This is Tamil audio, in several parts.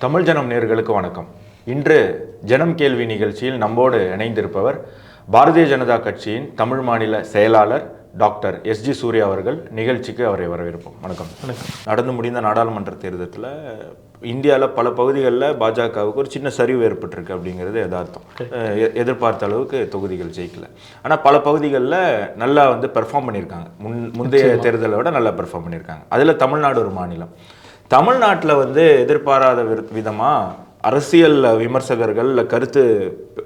தமிழ் ஜனம் நேர்களுக்கு வணக்கம். இன்று ஜனம் கேள்வி நிகழ்ச்சியில் நம்மோடு இணைந்திருப்பவர் பாரதிய ஜனதா கட்சியின் தமிழ் மாநில செயலாளர் டாக்டர் எஸ்ஜி சூர்யா அவர்கள். நிகழ்ச்சிக்கு அவரை வரவேற்போம். வணக்கம். வணக்கம். நடந்து முடிந்த நாடாளுமன்ற தேர்தலில் இந்தியாவில் பல பகுதிகளில் பாஜகவுக்கு ஒரு சின்ன சரிவு ஏற்பட்டிருக்கு அப்படிங்கிறது யதார்த்தம். அஹ் எ- எதிர்பார்த்த அளவுக்கு தொகுதிகள் ஜெயிக்கல. ஆனால் பல பகுதிகளில் நல்லா வந்து பெர்ஃபார்ம் பண்ணியிருக்காங்க. முன் முந்தைய தேர்தலை விட நல்லா பெர்ஃபார்ம் பண்ணியிருக்காங்க. அதில் தமிழ்நாடு ஒரு மாநிலம். தமிழ்நாட்டில் வந்து எதிர்பாராத வித- விதமா அரசியல் விமர்சகர்கள் இல்ல கருத்து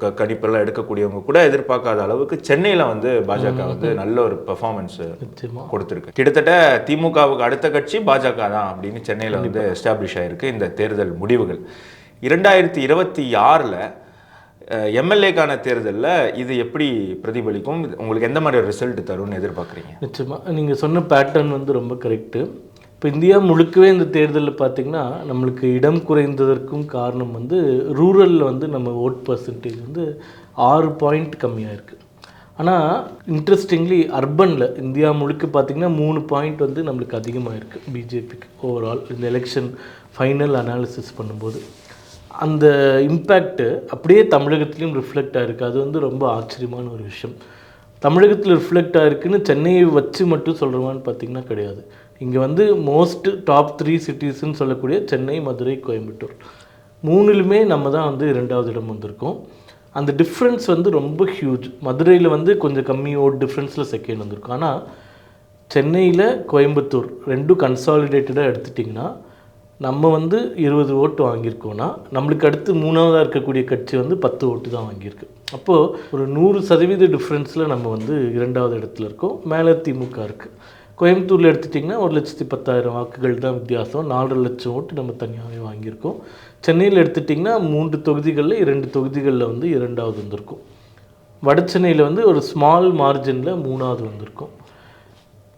கணிப்பெல்லாம் எடுக்கக்கூடியவங்க கூட எதிர்பார்க்காத அளவுக்கு சென்னையில் வந்து பாஜக வந்து நல்ல ஒரு பெர்ஃபார்மன்ஸ் கொடுத்துருக்கு. கிட்டத்தட்ட திமுகவுக்கு அடுத்த கட்சி பாஜக தான் அப்படின்னு சென்னையில் வந்து எஸ்டாப்ளிஷ் ஆயிருக்கு இந்த தேர்தல் முடிவுகள். இரண்டாயிரத்தி இருபத்தி ஆறில் எம்எல்ஏக்கான தேர்தலில் இது எப்படி பிரதிபலிக்கும்? உங்களுக்கு எந்த மாதிரி ரிசல்ட் தரும்னு எதிர்பார்க்குறீங்க? நிச்சயமாக நீங்கள் சொன்ன பேட்டர்ன் வந்து ரொம்ப கரெக்டு இப்போ இந்தியா முழுக்கவே இந்த தேர்தலில் பார்த்தீங்கன்னா நம்மளுக்கு இடம் குறைந்ததற்கும் காரணம் வந்து ரூரலில் வந்து நம்ம ஓட் பர்சன்டேஜ் வந்து ஆறு பாயிண்ட் கம்மியாக இருக்குது ஆனால் இன்ட்ரெஸ்டிங்லி அர்பனில் இந்தியா முழுக்க பார்த்திங்கன்னா மூணு பாயிண்ட் வந்து நம்மளுக்கு அதிகமாக இருக்குது பிஜேபிக்கு ஓவரால் இந்த எலெக்ஷன் ஃபைனல் அனாலிசிஸ் பண்ணும்போது அந்த இம்பேக்ட்டு அப்படியே தமிழகத்துலேயும் ரிஃப்ளெக்ட் ஆகிருக்கு அது வந்து ரொம்ப ஆச்சரியமான ஒரு விஷயம். தமிழகத்தில் ரிஃப்ளெக்ட் ஆகிருக்குன்னு சென்னையை வச்சு மட்டும் சொல்கிறோமான்னு பார்த்தீங்கன்னா கிடையாது. இங்கே வந்து மோஸ்ட் டாப் த்ரீ சிட்டிஸ்ன்னு சொல்லக்கூடிய சென்னை மதுரை கோயம்புத்தூர். மூணுலுமே நம்ம தான் வந்து இரண்டாவது இடம் வந்திருக்கோம். அந்த டிஃப்ரென்ஸ் வந்து ரொம்ப ஹியூஜ் மதுரையில் வந்து கொஞ்சம் கம்மி ஓட் டிஃப்ரென்ஸில் செகண்ட் வந்திருக்கும். ஆனால் சென்னையில் கோயம்புத்தூர் ரெண்டும் கன்சாலிடேட்டடாக எடுத்துட்டிங்கன்னா நம்ம வந்து இருபது ஓட்டு வாங்கியிருக்கோன்னா நம்மளுக்கு அடுத்து மூணாவதாக இருக்கக்கூடிய கட்சி வந்து பத்து ஓட்டு தான் வாங்கியிருக்கு. அப்போது ஒரு நூறு சதவீத டிஃப்ரென்ஸில் நம்ம வந்து இரண்டாவது இடத்துல இருக்கோம். மேலே திமுக இருக்குது கோயம்புத்தூரில் எடுத்துட்டிங்கன்னா ஒரு லட்சத்தி பத்தாயிரம் வாக்குகள் தான் வித்தியாசம். நாலரை லட்சம் ஓட்டு நம்ம தனியாகவே வாங்கியிருக்கோம். சென்னையில் எடுத்துட்டிங்கன்னா மூன்று தொகுதிகளில் இரண்டு தொகுதிகளில் வந்து இரண்டாவது வந்திருக்கும். வட சென்னையில் வந்து ஒரு ஸ்மால் மார்ஜினில் மூணாவது வந்திருக்கும்.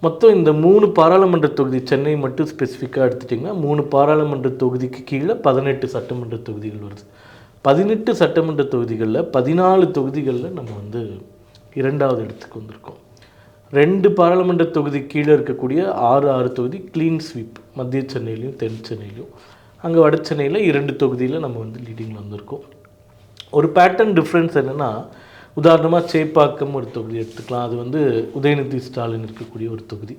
மொத்தம் இந்த மூணு பாராளுமன்ற தொகுதி சென்னை மட்டும் ஸ்பெசிஃபிக்காக எடுத்துட்டிங்கன்னா மூணு பாராளுமன்ற தொகுதிக்கு கீழே பதினெட்டு சட்டமன்ற தொகுதிகள் வருது. பதினெட்டு சட்டமன்ற தொகுதிகளில் பதினாலு தொகுதிகளில் நம்ம வந்து இரண்டாவது இடத்துக்கு வந்திருக்கோம். ரெண்டு பாராளுமன்ற தொகுதி கீழே இருக்கக்கூடிய ஆறு ஆறு தொகுதி க்ளீன் ஸ்வீப் மத்திய சென்னையிலையும் தென் சென்னையிலையும் அங்கே வட சென்னையில் இரண்டு தொகுதியில் நம்ம வந்து லீடிங்கில் வந்திருக்கோம். ஒரு பேட்டர்ன் டிஃப்ரென்ஸ் என்னென்னா உதாரணமாக சேப்பாக்கம் ஒரு தொகுதி எடுத்துக்கலாம். அது வந்து உதயநிதி ஸ்டாலின் இருக்கக்கூடிய ஒரு தொகுதி.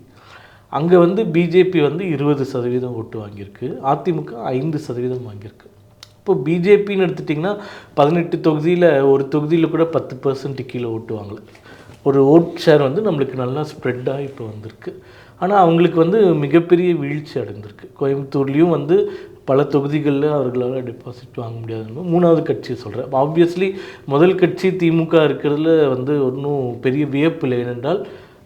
அங்கே வந்து பிஜேபி வந்து இருபது சதவீதம் ஓட்டு வாங்கியிருக்கு. அதிமுக ஐந்து சதவீதம் வாங்கியிருக்கு. இப்போ பிஜேபின்னு எடுத்துட்டிங்கன்னா பதினெட்டு தொகுதியில் ஒரு தொகுதியில் கூட பத்து பர்சன்ட் கீழே ஓட்டு வாங்கலை. ஒரு ஓட் ஷேர் வந்து நம்மளுக்கு நல்லா ஸ்ப்ரெட்டாக இப்போ வந்திருக்கு. ஆனால் அவங்களுக்கு வந்து மிகப்பெரிய வீழ்ச்சி அடைந்திருக்கு. கோயம்புத்தூர்லேயும் வந்து பல தொகுதிகளில் அவர்களால் டெபாசிட் வாங்க முடியாதுன்னு மூணாவது கட்சியை சொல்கிறேன் ஆப்வியஸ்லி முதல் கட்சி திமுக இருக்கிறதுல வந்து ஒன்றும் பெரிய வியப்பு இல்லை ஏனென்றால்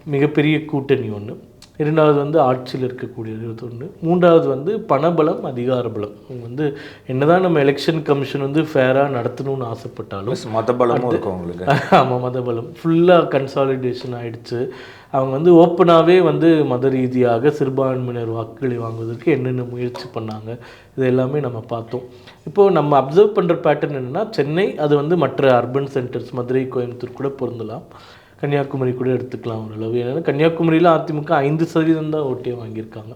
மிகப்பெரிய கூட்டணி ஒன்று இரண்டாவது வந்து ஆட்சியில் இருக்கக்கூடியது ஒன்று. மூன்றாவது வந்து பணபலம் அதிகார பலம் அவங்க வந்து என்னதான் நம்ம எலெக்ஷன் கமிஷன் வந்து ஃபேராக நடத்தணும்னு ஆசைப்பட்டாலும் ப்ளஸ் மதபலமும் இருக்கும் உங்களுக்கு ஆமாம் மதபலம். ஃபுல்லாக கன்சாலிடேஷன் ஆயிடுச்சு. அவங்க வந்து ஓப்பனாகவே வந்து மத ரீதியாக சிறுபான்மையினர் வாக்குகளை வாங்குவதற்கு என்னென்ன முயற்சி பண்ணாங்க இது எல்லாமே நம்ம பார்த்தோம். இப்போது நம்ம அப்சர்வ் பண்ணுற பேட்டர்ன் என்னென்னா சென்னை அது வந்து மற்ற அர்பன் சென்டர்ஸ் மதுரை கோயம்புத்தூர் கூட பொருந்தலாம். கன்னியாகுமரி கூட எடுத்துக்கலாம் ஓரளவு ஏன்னா கன்னியாகுமரியில் அதிமுக ஐந்து சதவீதம் தான் ஓட்டே வாங்கியிருக்காங்க.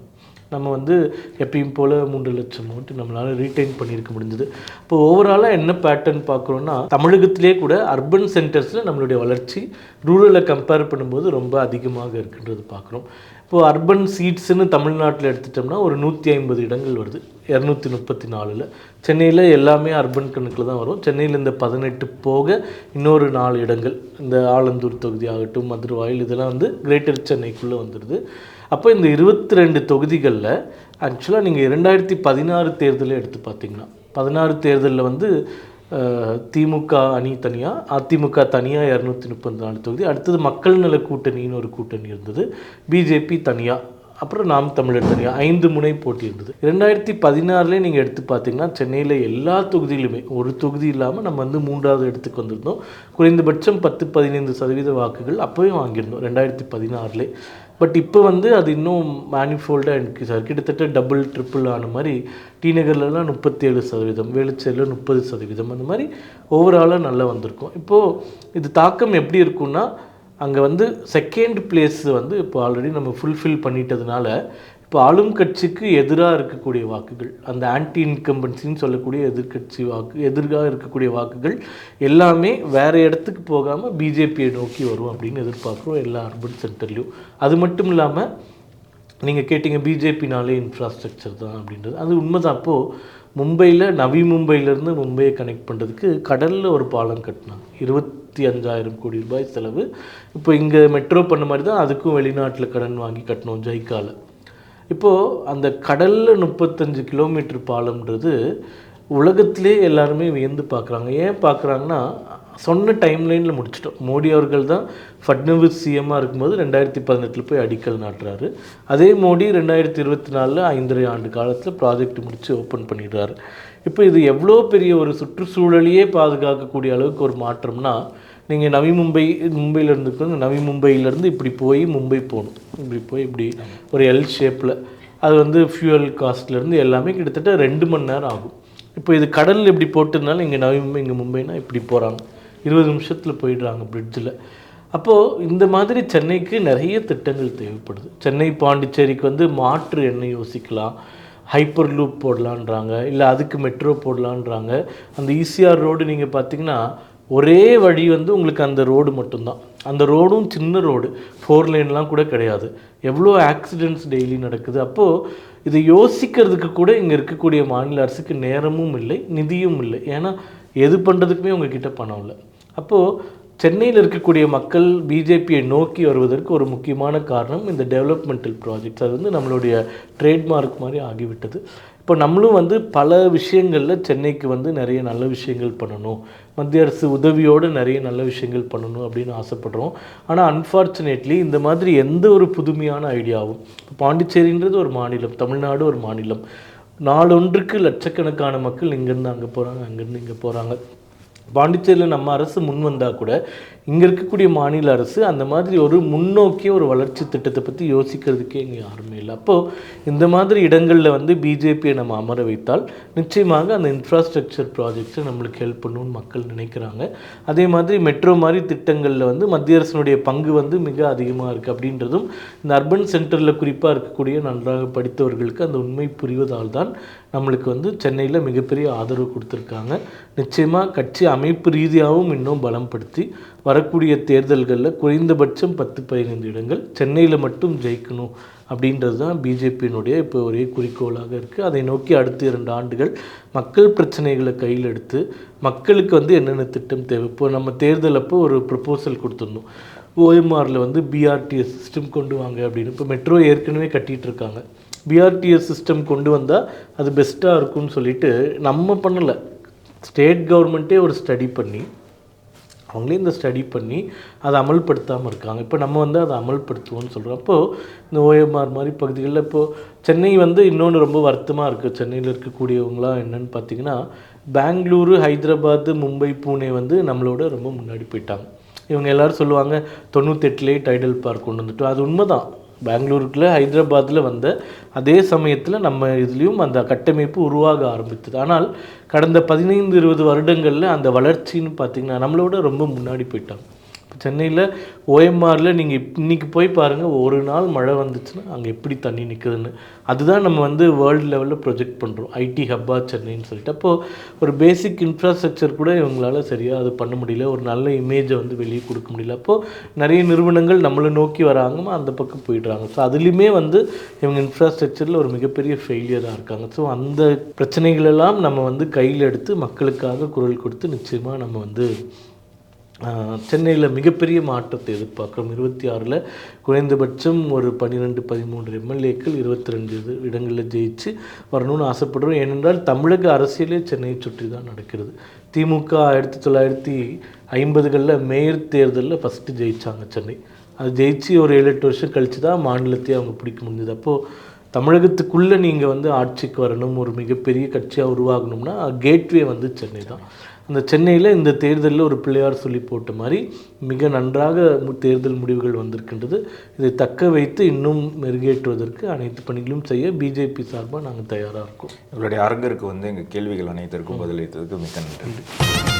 நம்ம வந்து எப்பயும் போல் மூன்று லட்சம் ஓட்டு நம்மளால் ரீட்டைன் பண்ணியிருக்க முடிஞ்சது. இப்போ ஓவராலாக என்ன பேட்டர்ன் பார்க்குறோன்னா தமிழகத்திலே கூட அர்பன் சென்டர்ஸில் நம்மளுடைய வளர்ச்சி ரூரலை கம்பேர் பண்ணும்போது ரொம்ப அதிகமாக இருக்குன்றது பார்க்குறோம். இப்போது அர்பன் சீட்ஸ்னு தமிழ்நாட்டில் எடுத்துட்டோம்னா ஒரு நூற்றி ஐம்பது இடங்கள் வருது. இரநூத்தி முப்பத்தி நாலில். சென்னையில் எல்லாமே அர்பன் கணக்கில் தான் வரும். சென்னையில் இந்த பதினெட்டு போக இன்னொரு நாலு இடங்கள். இந்த ஆலந்தூர் தொகுதி ஆகட்டும் மதுரவாயில் இதெல்லாம் வந்து கிரேட்டர் சென்னைக்குள்ளே வந்துடுது அப்போ இந்த இருபத்தி ரெண்டு தொகுதிகளில் ஆக்சுவலாக நீங்கள் இரண்டாயிரத்தி பதினாறு தேர்தலை எடுத்து பார்த்தீங்கன்னா பதினாறு தேர்தலில் வந்து திமுக அணி தனியாக அதிமுக தனியாக இரநூத்தி முப்பத்தி நாலு தொகுதி. அடுத்தது மக்கள் நல கூட்டணின்னு ஒரு கூட்டணி இருந்தது. பிஜேபி தனியாக அப்புறம் நாம் தமிழர் தனியாக ஐந்து முனை போட்டி இருந்தது ரெண்டாயிரத்தி பதினாறுலேயே நீங்கள் எடுத்து பார்த்தீங்கன்னா சென்னையில் எல்லா தொகுதியிலுமே ஒரு தொகுதி இல்லாமல் நம்ம வந்து மூன்றாவது இடத்துக்கு வந்திருந்தோம். குறைந்தபட்சம் பத்து பதினைந்து சதவீத வாக்குகள் அப்போவே வாங்கியிருந்தோம் ரெண்டாயிரத்தி பதினாறுலே பட் இப்போ வந்து அது இன்னும் மேனிஃபோல்டாக இருக்குது சார். கிட்டத்தட்ட டபுள் ட்ரிப்புள் ஆன மாதிரி டி நகர்லலாம் முப்பத்தி ஏழு சதவீதம் வேலுச்சேரியில் முப்பது சதவீதம் அந்த மாதிரி ஓவராலாக நல்லா வந்திருக்கும். இப்போது இது தாக்கம் எப்படி இருக்கும்னா அங்கே வந்து செகண்ட் பிளேஸ் வந்து இப்போ ஆல்ரெடி நம்ம ஃபுல்ஃபில் பண்ணிட்டதுனால இப்போ ஆளும் கட்சிக்கு எதிராக இருக்கக்கூடிய வாக்குகள் அந்த ஆன்டி இன்கம்பன்சின்னு சொல்லக்கூடிய எதிர்க்கட்சி வாக்கு எதிராக இருக்கக்கூடிய வாக்குகள் எல்லாமே வேற இடத்துக்கு போகாமல் பிஜேபியை நோக்கி வரும் அப்படின்னு எதிர்பார்க்குறோம் எல்லா அர்பன் சென்டர்லையும் அது மட்டும் இல்லாமல் நீங்கள் கேட்டிங்க பிஜேபினாலே இன்ஃப்ராஸ்ட்ரக்சர் தான் அப்படின்றது. அது உண்மைதான். அப்போது மும்பையில் நவி மும்பையிலேருந்து மும்பையை கனெக்ட் பண்ணுறதுக்கு கடலில் ஒரு பாலம் கட்டினாங்க. இருபத்தி அஞ்சாயிரம் கோடி ரூபாய் செலவு. இப்போ இங்கே மெட்ரோ பண்ண மாதிரி தான் அதுக்கும் வெளிநாட்டில் கடன் வாங்கி கட்டணும் ஜைக்கால இப்போது அந்த கடலில் முப்பத்தஞ்சு கிலோமீட்டர் பாலம்ன்றது உலகத்திலே எல்லாருமே வியந்து பார்க்குறாங்க ஏன் பார்க்குறாங்கன்னா சொன்ன டைம்லைனில் முடிச்சிட்டோம். மோடி அவர்கள் தான் ஃபட்னவிஸ் சிஎம்மாக இருக்கும்போது ரெண்டாயிரத்தி பதினெட்டில் போய் அடிக்கல் நாட்டுறாரு. அதே மோடி ரெண்டாயிரத்தி இருபத்தி நாலில் ஐந்தரை ஆண்டு காலத்தில் ப்ராஜெக்ட் முடித்து ஓப்பன் பண்ணிடுறாரு. இப்போ இது எவ்வளோ பெரிய ஒரு சுற்றுச்சூழலையே பாதுகாக்கக்கூடிய அளவுக்கு ஒரு மாற்றம்னா நீங்கள் நவி மும்பை மும்பையிலேருந்து நவி மும்பையிலேருந்து இப்படி போய் மும்பை போகணும். இப்படி போய் இப்படி ஒரு எல் ஷேப்பில் அது வந்து ஃபியூவல் காஸ்ட்லேருந்து எல்லாமே கிட்டத்தட்ட ரெண்டு மணி நேரம் ஆகும். இப்போ இது கடல் இப்படி போட்டதுனால இங்கே நவி மும்பை இங்கே மும்பைனா இப்படி போகிறாங்க இருபது நிமிஷத்தில் போயிடுறாங்க பிரிட்ஜில் அப்போது இந்த மாதிரி சென்னைக்கு நிறைய திட்டங்கள் தேவைப்படுது. சென்னை பாண்டிச்சேரிக்கு வந்து மாற்று என்ன யோசிக்கலாம். ஹைப்பர் லூப் போடலான்றாங்க இல்லை அதுக்கு மெட்ரோ போடலான்றாங்க. அந்த ஈசிஆர் ரோடு நீங்கள் பார்த்தீங்கன்னா ஒரே வழி வந்து உங்களுக்கு அந்த ரோடு மட்டும்தான். அந்த ரோடும் சின்ன ரோடு ஃபோர் லைன்லாம் கூட கிடையாது. எவ்வளோ ஆக்சிடென்ட்ஸ் டெய்லி நடக்குது. அப்போது இதை யோசிக்கிறதுக்கு கூட இங்கே இருக்கக்கூடிய மாநில அரசுக்கு நேரமும் இல்லை நிதியும் இல்லை. ஏன்னா எது பண்ணுறதுக்குமே உங்ககிட்ட பணம் இல்லை. அப்போது சென்னையில் இருக்கக்கூடிய மக்கள் பிஜேபியை நோக்கி வருவதற்கு ஒரு முக்கியமான காரணம் இந்த டெவலப்மெண்டல் ப்ராஜெக்ட்ஸ் அது வந்து நம்மளுடைய ட்ரேட்மார்க் மாதிரி ஆகிவிட்டது. இப்போ நம்மளும் வந்து பல விஷயங்களில் சென்னைக்கு வந்து நிறைய நல்ல விஷயங்கள் பண்ணணும். மத்திய அரசு உதவியோடு நிறைய நல்ல விஷயங்கள் பண்ணணும் அப்படின்னு ஆசைப்படுறோம். ஆனால் அன்ஃபார்ச்சுனேட்லி இந்த மாதிரி எந்த ஒரு புதுமையான ஐடியாவும் இப்போ பாண்டிச்சேரின்றது ஒரு மாநிலம் தமிழ்நாடு ஒரு மாநிலம் நாளொன்றுக்கு லட்சக்கணக்கான மக்கள் இங்கேருந்து அங்கே போகிறாங்க அங்கேருந்து இங்கே போகிறாங்க பாண்டிச்சேரியில் நம்ம அரசு முன் வந்தால் கூட இங்கே இருக்கக்கூடிய மாநில அரசு அந்த மாதிரி ஒரு முன்னோக்கிய ஒரு வளர்ச்சி திட்டத்தை பற்றி யோசிக்கிறதுக்கே இங்கே யாருமே இல்லை. அப்போது இந்த மாதிரி இடங்களில் வந்து பிஜேபியை நம்ம அமர வைத்தால் நிச்சயமாக அந்த இன்ஃப்ராஸ்ட்ரக்சர் ப்ராஜெக்ட்ஸை நம்மளுக்கு ஹெல்ப் பண்ணணும்னு மக்கள் நினைக்கிறாங்க. அதே மாதிரி மெட்ரோ மாதிரி திட்டங்களில் வந்து மத்திய அரசினுடைய பங்கு வந்து மிக அதிகமாக இருக்குது அப்படின்றதும் இந்த அர்பன் சென்டரில் குறிப்பாக இருக்கக்கூடிய நன்றாக படித்தவர்களுக்கு அந்த உண்மை புரிவதால் தான் நம்மளுக்கு வந்து சென்னையில் மிகப்பெரிய ஆதரவு கொடுத்துருக்காங்க. நிச்சயமாக கட்சி அமைப்பு ரீதியாகவும் இன்னும் பலப்படுத்தி வரக்கூடிய தேர்தல்களில் குறைந்தபட்சம் பத்து பதினைந்து இடங்கள் சென்னையில் மட்டும் ஜெயிக்கணும் அப்படின்றது தான் பிஜேபியினுடைய இப்போ ஒரே குறிக்கோளாக இருக்குது அதை நோக்கி அடுத்த இரண்டு ஆண்டுகள் மக்கள் பிரச்சனைகளை கையில் எடுத்து மக்களுக்கு வந்து என்னென்ன திட்டம் தேவை? இப்போ நம்ம தேர்தல் அப்போ ஒரு ப்ரப்போசல் கொடுத்துருந்தோம். ஓஎம்ஆரில் வந்து பிஆர்டிஎஸ் சிஸ்டம் கொண்டு வாங்க அப்படின்னு. இப்போ மெட்ரோ ஏற்கனவே கட்டிகிட்டு இருக்காங்க. பிஆர்டிஎஸ் சிஸ்டம் கொண்டு வந்தால் அது பெஸ்ட்டாக இருக்கும்னு சொல்லிட்டு நம்ம பண்ணலை. ஸ்டேட் கவர்மெண்ட்டே ஒரு ஸ்டடி பண்ணி அவங்களே இந்த ஸ்டடி பண்ணி அதை அமல்படுத்தாமல் இருக்காங்க. இப்போ நம்ம வந்து அதை அமல்படுத்துவோம்னு சொல்கிறோம் அப்போது இந்த ஓஎம்ஆர் மாதிரி பகுதிகளில் இப்போது சென்னை வந்து இன்னொன்று ரொம்ப வருத்தமாக இருக்குது சென்னையில் இருக்கக்கூடியவங்களாம் என்னென்னு பார்த்தீங்கன்னா பெங்களூரு ஹைதராபாத்து மும்பை பூனே வந்து நம்மளோட ரொம்ப முன்னாடி போயிட்டாங்க. இவங்க எல்லோரும் சொல்லுவாங்க தொண்ணூத்தெட்டுலேயே டைடல் பார்க் கொண்டு வந்துட்டோம். அது உண்மைதான். பெங்களூருக்குள்ள ஹைதராபாத்தில் வந்த அதே சமயத்தில் நம்ம இதுலேயும் அந்த கட்டமைப்பு உருவாக ஆரம்பித்தது. ஆனால் கடந்த பதினைந்து இருபது வருடங்களில் அந்த வளர்ச்சின்னு பார்த்திங்கன்னா நம்மளோட ரொம்ப முன்னாடி போயிட்டாங்க. சென்னையில் ஓஎம்ஆரில் நீங்கள் இன்றைக்கி போய் பாருங்கள் ஒரு நாள் மழை வந்துச்சுன்னா அங்கே எப்படி தண்ணி நிற்குதுன்னு அதுதான் நம்ம வந்து வேர்ல்டு லெவலில் ப்ரொஜெக்ட் பண்ணுறோம் ஐடி ஹப்பா சென்னைன்னு சொல்லிட்டு. அப்போது ஒரு பேசிக் இன்ஃப்ராஸ்ட்ரக்சர் கூட இவங்களால் சரியாக அது பண்ண முடியல. ஒரு நல்ல இமேஜை வந்து வெளியே கொடுக்க முடியல. அப்போது நிறைய நிறுவனங்கள் நம்மளை நோக்கி வராங்கமோ அந்த பக்கம் போயிடுறாங்க. ஸோ அதுலேயுமே வந்து இவங்க இன்ஃப்ராஸ்ட்ரக்சரில் ஒரு மிகப்பெரிய ஃபெயிலியராக இருக்காங்க. ஸோ அந்த பிரச்சனைகளெல்லாம் நம்ம வந்து கையில் எடுத்து மக்களுக்காக குரல் கொடுத்து நிச்சயமாக நம்ம வந்து சென்னையில் மிகப்பெரிய மாற்றத்தை எதிர்பார்க்குறோம். இருபத்தி ஆறில் குறைந்தபட்சம் ஒரு பன்னிரெண்டு பதிமூன்று எம்எல்ஏக்கள் இருபத்தி ரெண்டு இது இடங்களில் ஜெயிச்சு வரணும்னு ஆசைப்படுறோம். ஏனென்றால் தமிழக அரசியலே சென்னையை சுற்றி தான் நடக்கிறது. திமுக ஆயிரத்தி தொள்ளாயிரத்தி ஐம்பதுகளில் மேயர் தேர்தலில் ஃபஸ்ட்டு ஜெயித்தாங்க சென்னை. அது ஜெயிச்சு ஒரு ஏழு எட்டு வருஷம் கழித்து தான் மாநிலத்தையே அவங்க பிடிக்க முடிஞ்சது. அப்போது தமிழகத்துக்குள்ளே நீங்கள் வந்து ஆட்சிக்கு வரணும் ஒரு மிகப்பெரிய கட்சியாக உருவாகணும்னா கேட்வே வந்து சென்னை தான். அந்த சென்னையில் இந்த தேர்தலில் ஒரு பிள்ளையார் சொல்லி போட்ட மாதிரி மிக நன்றாக தேர்தல் முடிவுகள் வந்திருக்கின்றது. இதை தக்க வைத்து இன்னும் மெருகேற்றுவதற்கு அனைத்து பணிகளும் செய்ய பிஜேபி சார்பாக நாங்கள் தயாராக இருக்கோம். உங்களுடைய அரங்கருக்கு வந்து எங்கள் கேள்விகள் அனைத்திற்கும் பதிலளித்ததுக்கு மிக்க நன்றி.